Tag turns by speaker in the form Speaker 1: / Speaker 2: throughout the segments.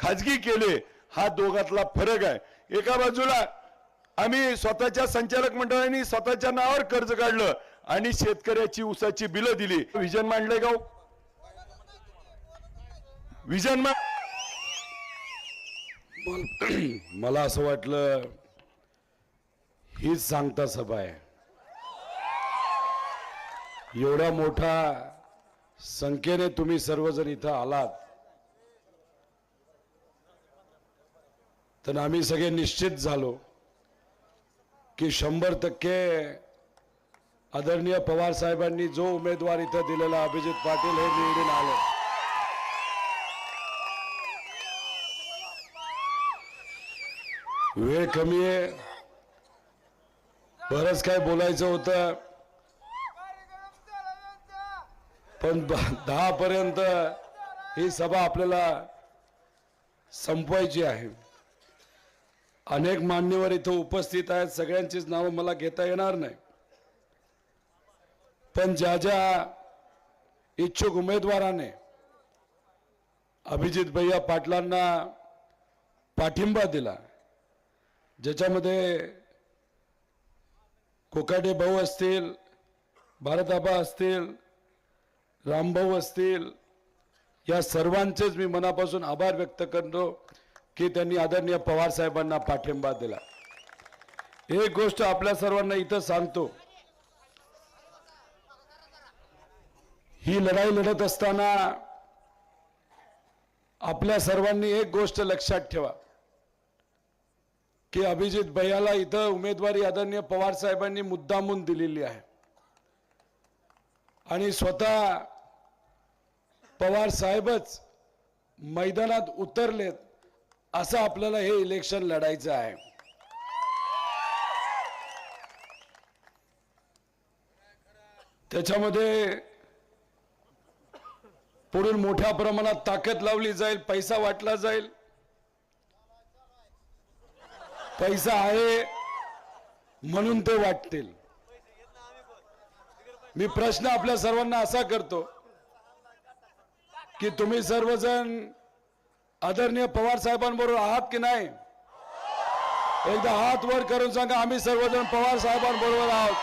Speaker 1: खाजगी केले हा दोघातला फरक आहे. एका बाजूला आम्ही स्वतःच्या संचालक मंडळाने स्वतःच्या नावावर कर्ज काढलं आणि शेतकऱ्याची ऊसाची बिलं दिली. विजन मांडले गाव हो? विजन मा मला असं वाटलं हीच सांगता सभा आहे. एवढा मोठा संख्येने तुम्ही सर्वजण इथं आलात. तर आम्ही सगळे निश्चित झालो की शंभर टक्के आदरणीय पवार साहेबांनी जो उमेदवार इथं दिलेला अभिजित पाटील हे निवडून आले. वेळ कमी आहे. बरंच काय बोलायचं होतं. पण दहा पर्यंत ही सभा आपल्याला संपवायची आहे. अनेक मान्यवर इथं उपस्थित आहेत. सगळ्यांचीच नावं मला घेता येणार नाही. पण ज्या ज्या इच्छुक उमेदवाराने अभिजित भैया पाटलांना पाठिंबा दिला ज्याच्यामध्ये कोकाटे भाऊ असतील भारताबा असतील रामभाऊ असतील या सर्वांचेच मी मनापासून आभार व्यक्त करतो. की त्यांनी आदरणीय पवार साहेबांना पाठिंबा दिला. एक गोष्ट आपल्या सर्वांना इथं सांगतो. ही लढाई लढत असताना आपल्या सर्वांनी एक गोष्ट लक्षात ठेवा. की अभिजित भैयाला इथं उमेदवारी आदरणीय पवार साहेबांनी मुद्दामून दिलेली आहे. आणि स्वतः पवार साहेबच मैदानात उतरलेत. असं आपल्याला हे इलेक्शन लढायचं आहे. त्याच्यामध्ये पुढून मोठ्या प्रमाणात ताकद लावली जाईल पैसा वाटला जाईल. पैसा आहे म्हणून ते वाटतील. मी प्रश्न आपल्या सर्वांना असा करतो की तुम्ही सर्वजण आदरणीय पवार साहेबांबरोबर आहात की नाही? एकदा हात वर करून सांगा आम्ही सर्वजण पवार साहेबांबरोबर आहोत.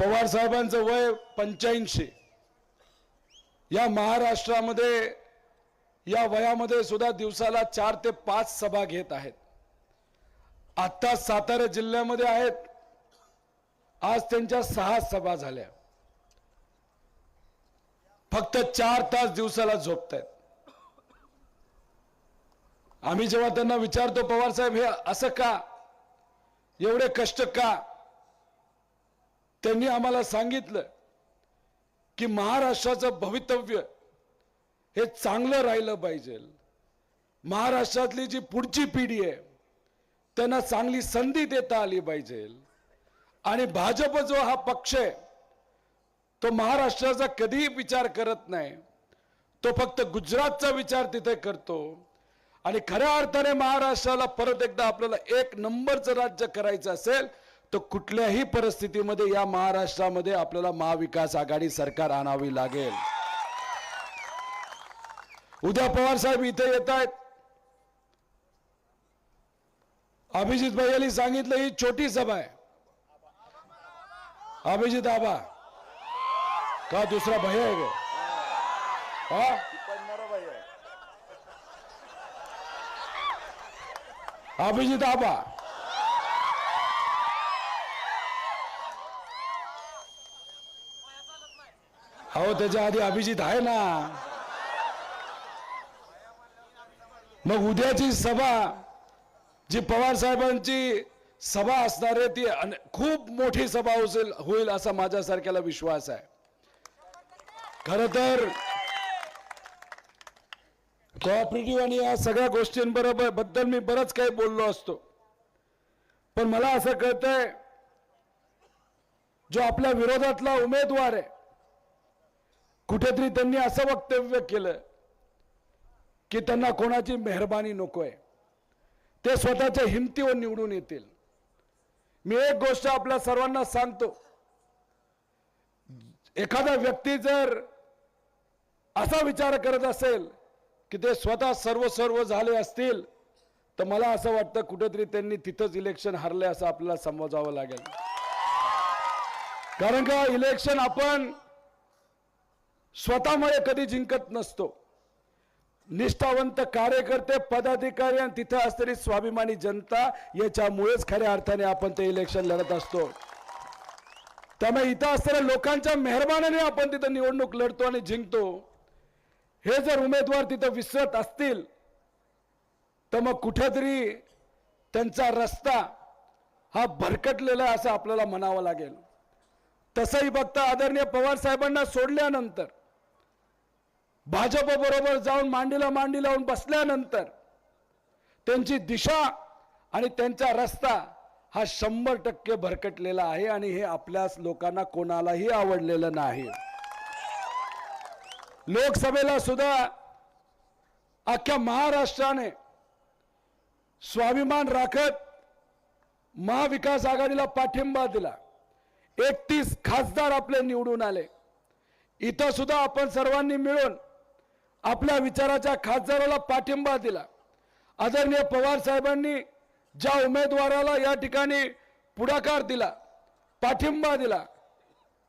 Speaker 1: पवार साहेबांचं वय पंच्याऐंशी. या महाराष्ट्रामध्ये या वयामध्ये सुद्धा दिवसाला चार ते पाच सभा घेत आहेत. आता सातारा जिल्ह्यामध्ये आहेत. आज त्यांच्या सहा सभा झाल्या. फक्त चार तास दिवसाला झोपतायत. आम्ही जेव्हा त्यांना विचारतो पवार साहेब हे असं का? एवढे कष्ट का? त्यांनी आम्हाला सांगितलं की महाराष्ट्राचं भवितव्य हे चांगलं राहिलं पाहिजे. महाराष्ट्रातली जी पुढची पिढी आहे त्यांना चांगली संधी देता आली पाहिजे. आणि भाजप जो हा पक्ष आहे तो महाराष्ट्राचा कधीही विचार करत नाही. तो फक्त गुजरातचा विचार तिथे करतो. आणि खऱ्या अर्थाने महाराष्ट्राला परत एकदा आपल्याला एक नंबरचं राज्य करायचं असेल तर कुठल्याही परिस्थितीमध्ये या महाराष्ट्रामध्ये आपल्याला महाविकास आघाडी सरकार आणावी लागेल. उद्या पवार साहेब इथे येत आहेत. अभिजित भैयानी सांगितलं ही छोटी सभा आहे. अभिजित आबा. का दुसरा भैया आहे का हा? अभिजित आबा. हो त्याच्या आधी अभिजित आहे ना. मग उद्याची सभा जी पवार साहेबांची सभा असणार आहे ती खूप मोठी सभा होईल होईल असा माझ्यासारख्याला विश्वास आहे. खर तर कॉपरेटिव्ह आणि या सगळ्या गोष्टींबरोबरबद्दल मी बरंच काही बोललो असतो. पण मला असं कळतंय जो आपल्या विरोधातला उमेदवार आहे कुठेतरी त्यांनी असं वक्तव्य केलं की त्यांना कोणाची मेहरबानी नकोय. ते स्वतःच्या हिमतीवर निवडून येतील. मी एक गोष्ट आपल्या सर्वांना सांगतो. एखादा व्यक्ती जर असा विचार करत असेल की ते स्वतः सर्व सर्व झाले असतील तर मला असं वाटतं कुठेतरी त्यांनी तिथंच इलेक्शन हरले असं आपल्याला समजावं लागेल. कारण का इलेक्शन आपण स्वतःमुळे कधी जिंकत नसतो. निष्ठावंत कार्यकर्ते पदाधिकारी आणि तिथं असलेली स्वाभिमानी जनता याच्यामुळेच खऱ्या अर्थाने आपण ते इलेक्शन लढत असतो. त्यामुळे इथं असलेल्या लोकांच्या मेहरबानाने आपण तिथं निवडणूक लढतो आणि जिंकतो. हे जर उमेदवार तिथं विसरत असतील तर मग कुठेतरी त्यांचा रस्ता हा भरकटलेला आहे असं आपल्याला म्हणावं लागेल. तसंही बघता आदरणीय पवार साहेबांना सोडल्यानंतर भाजपबरोबर जाऊन मांडीला मांडी लावून बसल्यानंतर त्यांची दिशा आणि त्यांचा रस्ता हा शंभर टक्के भरकटलेला आहे आणि हे आपल्या लोकांना कोणालाही आवडलेलं नाही. लोकसभेला सुद्धा अख्ख्या महाराष्ट्राने स्वाभिमान राखत महाविकास आघाडीला पाठिंबा दिला. एकतीस खासदार आपले निवडून आले. इथं सुद्धा आपण सर्वांनी मिळून आपल्या विचाराच्या खासदाराला पाठिंबा दिला. आदरणीय पवार साहेबांनी ज्या उमेदवाराला या ठिकाणी पुढाकार दिला पाठिंबा दिला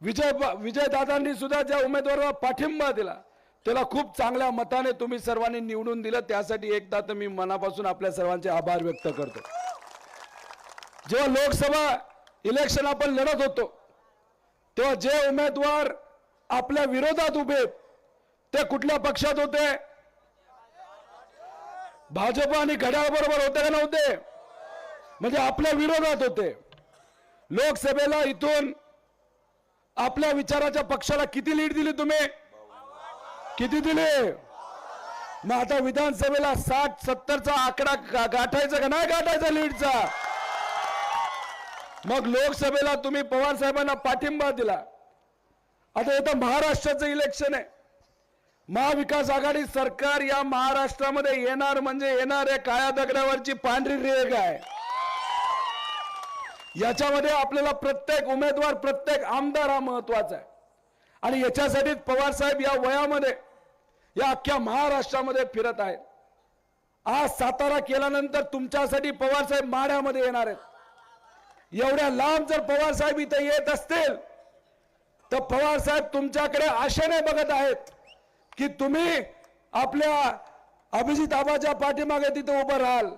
Speaker 1: विजय विजयदादांनी सुद्धा ज्या उमेदवाराला पाठिंबा दिला त्याला खूप चांगल्या मताने तुम्ही सर्वांनी निवडून दिलं. त्यासाठी एकदा तर मी मनापासून आपल्या सर्वांचे आभार व्यक्त करतो. जेव्हा लोकसभा इलेक्शन आपण लढत होतो तेव्हा जे उमेदवार आपल्या विरोधात उभे ते कुठल्या पक्षात होते? भाजप आणि घड्याळ बरोबर होते का नव्हते? म्हणजे आपल्या विरोधात होते. लोकसभेला इथून आपल्या विचाराच्या पक्षाला किती लीड दिली तुम्ही? किती दिले? मग आता विधानसभेला साठ सत्तरचा आकडा गाठायचा का? नाही गाठायचा लीडचा. मग लोकसभेला तुम्ही पवार साहेबांना पाठिंबा दिला. आता इथं महाराष्ट्राचं इलेक्शन आहे. महाविकास आघाडी सरकार या महाराष्ट्रामध्ये येणार म्हणजे येणार आहे काळ्या दगडावरची पांढरी रेग आहे. याच्यामध्ये आपल्याला प्रत्येक उमेदवार प्रत्येक आमदार हा महत्त्वाचा आहे. आणि याच्यासाठीच पवार साहेब या वयामध्ये या अख्ख्या महाराष्ट्रामध्ये फिरत आहेत. आज सातारा केल्यानंतर तुमच्यासाठी पवार साहेब माढ्यामध्ये येणार आहेत. एवढ्या लांब जर पवार साहेब इथे येत असतील तर पवार साहेब तुमच्याकडे आशेने बघत आहेत की तुम्ही आपल्या अभिजित आबाच्या पाठीमागे तिथे उभं राहाल.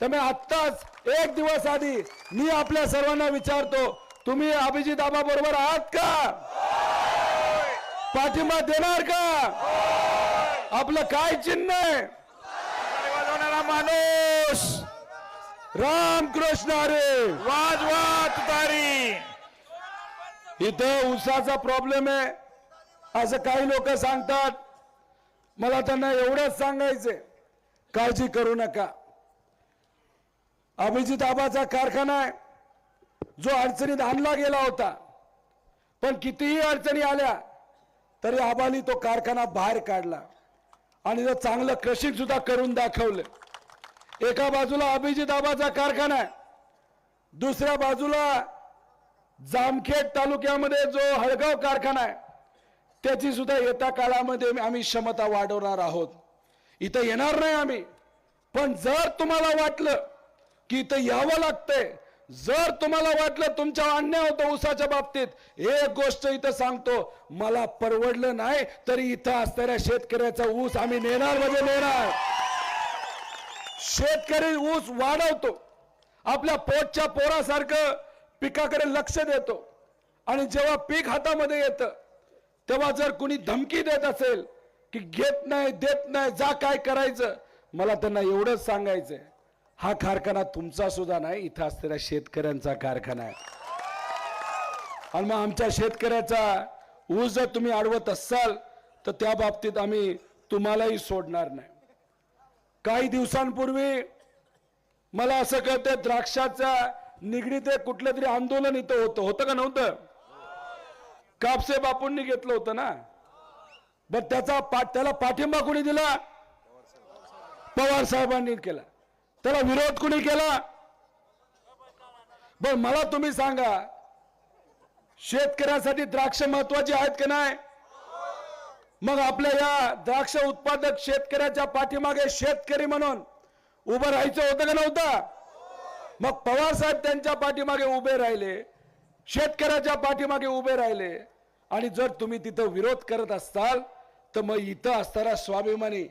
Speaker 1: त्यामुळे आत्ताच एक दिवस आधी मी आपल्या सर्वांना विचारतो तुम्ही अभिजित आबा बरोबर आहात का? पाठिंबा देणार का? आपलं काय चिन्ह आहे?
Speaker 2: माणूस.
Speaker 1: रामकृष्ण हरे.
Speaker 2: वाजवा तुतारी.
Speaker 1: इथं उसाचा प्रॉब्लेम आहे. असं काही लोक सांगतात. मला त्यांना एवढंच सांगायचंय. काळजी करू नका. अभिजितबाचा कारखाना आहे. जो अडचणीत आणला गेला होता. पण कितीही अडचणी आल्या तरी आबानी तो कारखाना बाहेर काढला. आणि तो चांगलं क्रशिंग सुद्धा करून दाखवलं. एका बाजूला अभिजित आबाचा कारखाना आहे. दुसऱ्या बाजूला जामखेड तालुक्यामध्ये जो हळगाव कारखाना आहे त्याची सुद्धा येत्या काळामध्ये आम्ही क्षमता वाढवणार आहोत. इथं येणार नाही आम्ही. पण जर तुम्हाला वाटलं की इथं यावं लागतंय. जर तुम्हाला वाटलं तुमच्या अन्याय होतो ऊसाच्या बाबतीत एक गोष्ट इथं सांगतो मला परवडलं नाही तरी इथं असणाऱ्या शेतकऱ्याचा ऊस आम्ही नेणार म्हणजे नेणार. शेतकरी ऊस वाढवतो आपल्या पोटच्या पोरासारखं पिकाकडे लक्ष देतो. आणि जेव्हा पीक हातामध्ये येतं तेव्हा जर कुणी धमकी देत असेल की घेत नाही देत नाही जा काय करायचं मला त्यांना एवढंच सांगायचंय. हा कारखाना तुमचा सुद्धा नाही इथं असलेल्या शेतकऱ्यांचा कारखाना आहे. आणि मग आमच्या शेतकऱ्याचा ऊस जर तुम्ही अडवत असाल तर त्या बाबतीत आम्ही तुम्हालाही सोडणार नाही. काही दिवसांपूर्वी मला असं कळतं द्राक्षाच्या निगडीत कुठलं तरी आंदोलन इथं होतं. होतं का नव्हतं? कापसे बापूंनी घेतलं होतं ना? बर त्याचा पाठ त्याला पाठिंबा कोणी दिला? पवार साहेबांनी केला. त्याला विरोध कुणी केला? बर मला तुम्ही सांगा शेतकऱ्यांसाठी द्राक्ष महत्वाची आहेत की नाही? मग आपल्या या द्राक्ष उत्पादक शेतकऱ्याच्या पाठीमागे शेतकरी म्हणून उभं राहायचं होतं का नव्हतं? मग पवार साहेब त्यांच्या पाठीमागे उभे राहिले शेतकऱ्याच्या पाठीमागे उभे राहिले. आणि जर तुम्ही तिथं विरोध करत असताल तर मग इथं असणारा स्वाभिमानी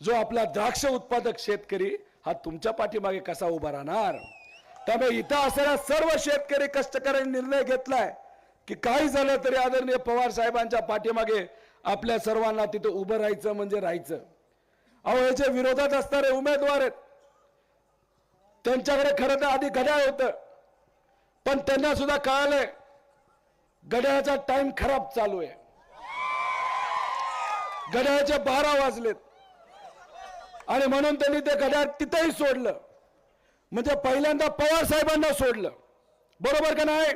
Speaker 1: जो आपला द्राक्ष उत्पादक शेतकरी हा तुमच्या पाठीमागे कसा उभा राहणार? त्यामुळे इथं असणाऱ्या सर्व शेतकरी कष्टकऱ्यांनी निर्णय घेतलाय की काही झालं तरी आदरणीय पवार साहेबांच्या पाठीमागे आपल्या सर्वांना तिथं उभं राहायचं म्हणजे राहायचं. अहो याच्या विरोधात असणारे उमेदवार आहेत त्यांच्याकडे खरं तर आधी घड्याळ होतं. पण त्यांना सुद्धा कळालंय घड्याळाचा टाइम खराब चालू आहे. घड्याळाचे बारा वाजलेत. आणि म्हणून त्यांनी ते घड्याळ तिथेही सोडलं. म्हणजे पहिल्यांदा पवार साहेबांना सोडलं. बरोबर का नाही?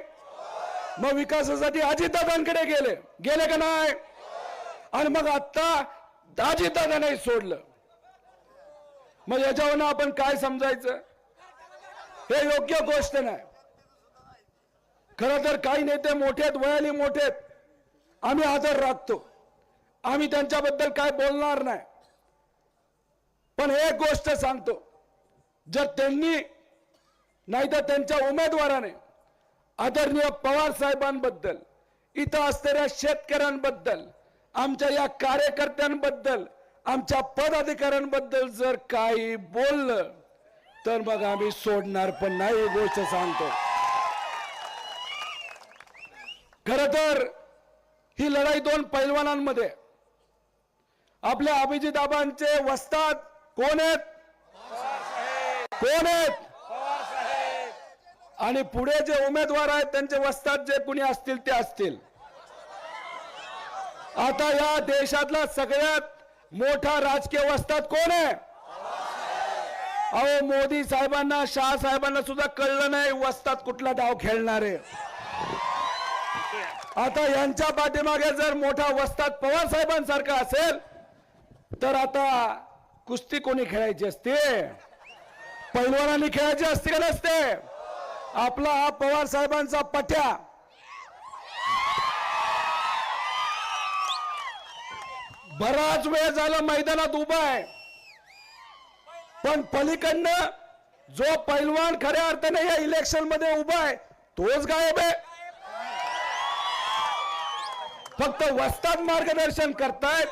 Speaker 1: मग विकासासाठी अजितदादांकडे गेले. गेले का नाही? आणि मग आत्ता अजितदादांनाही सोडलं. मग याच्यावरनं आपण काय समजायचं? हे योग्य गोष्ट नाही. खरं तर काही नेते मोठे आहेत वयाने मोठे आहेत. आम्ही आदर राखतो. आम्ही त्यांच्याबद्दल काय बोलणार नाही. पण एक गोष्ट सांगतो. जर त्यांनी नाही तर त्यांच्या उमेदवाराने आदरणीय पवार साहेबांबद्दल इथं असणाऱ्या शेतकऱ्यांबद्दल आमच्या या कार्यकर्त्यांबद्दल आमच्या पदाधिकाऱ्यांबद्दल जर काही बोललं तर मग आम्ही सोडणार पण नाही गोष्ट सांगतो. खर तर ही लढाई दोन पैलवानांमध्ये आपल्या अभिजित आबांचे वस्ताद कोण आहेत? कोण आहेत? आणि पुढे जे उमेदवार आहेत त्यांचे वस्तात जे कुणी असतील ते असतील. आता या देशातला सगळ्यात मोठा राजकीय वस्तात कोण आहे? अहो मोदी साहेबांना शाह साहेबांना सुद्धा कळलं नाही वस्तात कुठला डाव खेळणार आहे. आता यांच्या पाठीमागे जर मोठा वस्तात पवार साहेबांसारखा असेल तर आता कुस्ती कोणी खेळायची असते? पैलवानांनी खेळायची असते का नसते? आपला हा पवार साहेबांचा पट्या. बराच वेळ झाला मैदानात उभा आहे. पण पलीकडनं जो पैलवान खऱ्या अर्थाने या इलेक्शनमध्ये उभा आहे तोच गायब आहे. फक्त वस्तात मार्गदर्शन करतायत.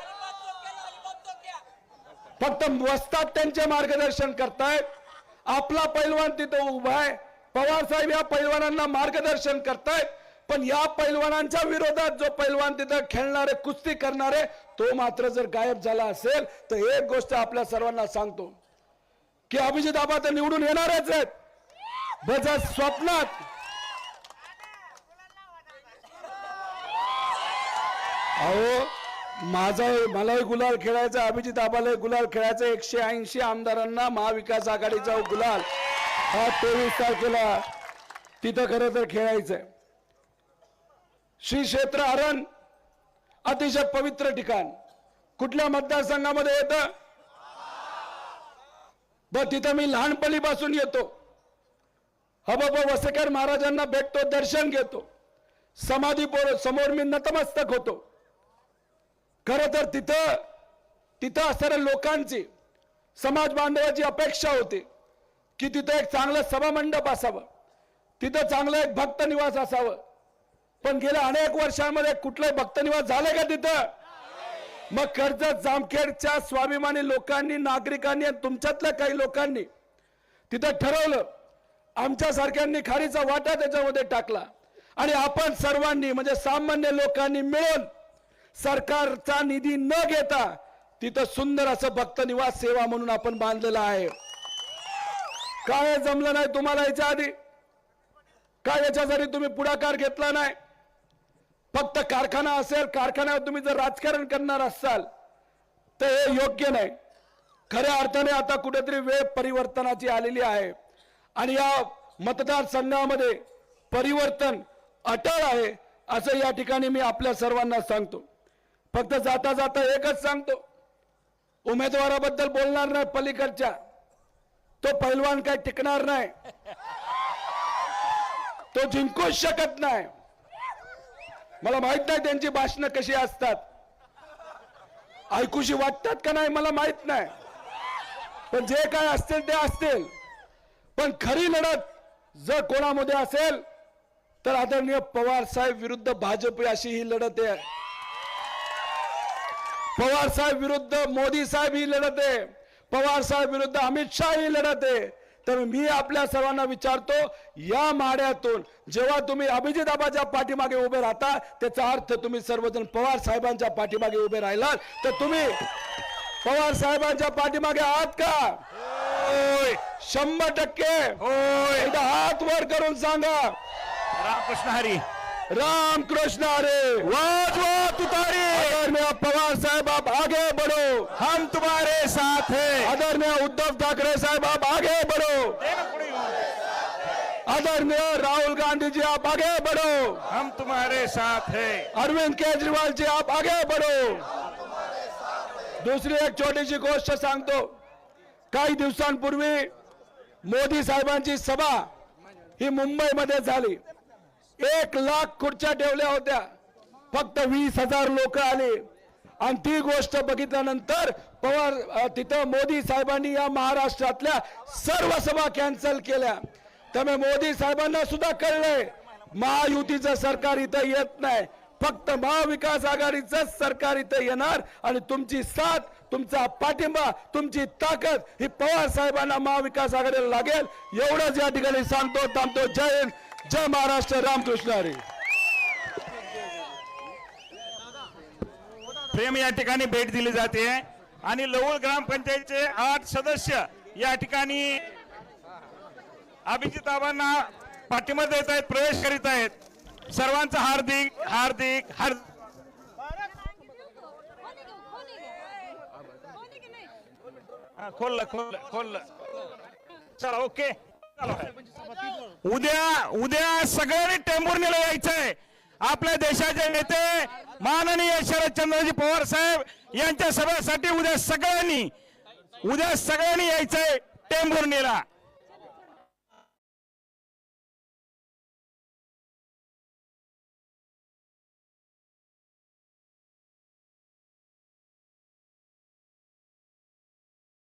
Speaker 1: फक्त वस्तात त्यांचे मार्गदर्शन करतायत. आपला पैलवान तिथं उभा आहे. पवार साहेब या पैलवानांना मार्गदर्शन करतायत. पण या पैलवानांच्या विरोधात जो पैलवान तिथं खेळणारे कुस्ती करणारे तो मात्र जर गायब झाला असेल तर एक गोष्ट आपल्या सर्वांना सांगतो. की अभिजित आबा तर निवडून येणारच आहेत. बस स्वप्नात. अहो माझा मलाही गुलाल खेळायचा अभिजित आबालाही गुलाल खेळायचा एकशे ऐंशी आमदारांना महाविकास आघाडीचा गुलाल. हा तेवीस तारखेला तिथं खरं तर खेळायचंय श्री क्षेत्र हरण अतिशय पवित्र ठिकाण. कुठल्या मतदारसंघामध्ये येतं? ब तिथं मी लहानपणीपासून येतो. हबब वसेकर महाराजांना भेटतो दर्शन घेतो. समाधी पोर- समोर मी नतमस्तक होतो. खर तर तिथं तिथं असणाऱ्या लोकांची समाज बांधवाची अपेक्षा होती की तिथं एक चांगलं सभामंडप असावं. तिथं चांगलं एक भक्त निवास असावं. पण गेल्या अनेक वर्षांमध्ये कुठलंही भक्त निवास झालंय का तिथं? मग कर्जत जामखेडच्या स्वाभिमानी लोकांनी नागरिकांनी आणि तुमच्यातल्या काही लोकांनी तिथं ठरवलं. आमच्या सारख्यांनी खारीचा वाटा त्याच्यामध्ये टाकला. आणि आपण सर्वांनी म्हणजे सामान्य लोकांनी मिळून सरकारचा निधी न घेता तिथं सुंदर असं भक्त निवास सेवा म्हणून आपण बांधलेलं आहे. काय जमलं नाही तुम्हाला याच्या आधी? काय याच्यासाठी तुम्ही पुढाकार घेतला नाही? फक्त कारखाना असेल कारखान्यावर तुम्ही जर राजकारण करणार असाल तर हे योग्य नाही. खऱ्या अर्थाने आता कुठेतरी वेळ परिवर्तनाची आलेली आहे. आणि या मतदारसंघामध्ये परिवर्तन अटळ आहे असं या ठिकाणी मी आपल्या सर्वांना सांगतो. फक्त जाता जाता एकच सांगतो. उमेदवाराबद्दल बोलणार नाही पलीकडच्या. तो पैलवान काय टिकणार नाही. तो जिंकूच शकत नाही. मला माहीत नाही त्यांची भाषणं कशी असतात. ऐकूशी वाटतात का नाही मला माहीत नाही. पण जे काय असतील ते असतील. पण खरी लढत जर कोणामध्ये असेल तर आदरणीय पवार साहेब विरुद्ध भाजप अशी ही लढत आहे. पवार साहेब विरुद्ध मोदी साहेब ही लढत आहे. पवार साहेब विरुद्ध अमित शाह ही लढत आहे. तर मी आपल्या सर्वांना विचारतो या माड्यातून जेव्हा तुम्ही अभिजित आबाच्या पाठीमागे उभे राहता त्याचा अर्थ तुम्ही सर्वजण पवार साहेबांच्या पाठीमागे उभे राहिलात. तर तुम्ही पवार साहेबांच्या पाठीमागे आहात का? शंभर टक्के.
Speaker 2: होय.
Speaker 1: एकदा हात वर करून सांगा.
Speaker 2: रामकृष्ण हरी.
Speaker 1: राम कृष्ण हरे.
Speaker 2: वाजवा तुतारी.
Speaker 1: आदरणीय पवार साहेब आप आगे बढ़ो।
Speaker 2: हम तुम्हारे साथ है।
Speaker 1: आदरणीय उद्धव ठाकरे साहेब आप आगे बढ़ो। आदरणीय राहुल गांधी जी आप आगे बढ़ो।
Speaker 2: हम तुम्हारे साथ है।
Speaker 1: अरविंद केजरीवाल जी आप आगे बढ़ो। दुसरी एक छोटीशी गोष्ट सांगतो काही दिवसांपूर्वी मोदी साहेबांची सभा ही मुंबईमध्ये झाली. एक लाख खुर्च्या ठेवल्या होत्या. फक्त वीस हजार लोक आले. आणि ती गोष्ट बघितल्यानंतर पवार तिथं मोदी साहेबांनी या महाराष्ट्रातल्या सर्व सभा कॅन्सल केल्या. त्यामुळे मोदी साहेबांना सुद्धा कळलंय महायुतीचं सरकार इथं येत नाही. फक्त महाविकास आघाडीचं सरकार इथं येणार आणि तुमची साथ तुमचा पाठिंबा तुमची ताकद ही पवार साहेबांना महाविकास आघाडीला लागेल. एवढंच या ठिकाणी सांगतो थांबतो. जय हिंद जय महाराष्ट्र. रामकृष्ण हरी.
Speaker 2: प्रेम या ठिकाणी भेट दिली जाते. आणि लवळ ग्रामपंचायतचे आठ सदस्य या ठिकाणी अभिजिताबांना पाठिंबा देत आहेत प्रवेश करीत आहेत. सर्वांचं हार्दिक हार्दिक हार हा, खोललं खोल चला ओके. चला. उद्या उद्या सगळ्यांनी टेंबूर यायचं आहे आपल्या देशाचे नेते माननीय शरदचंद्रजी पवार साहेब यांच्या सभेसाठी उद्या सगळ्यांनी उद्या सगळ्यांनी यायचंय टेंभुर्णीला.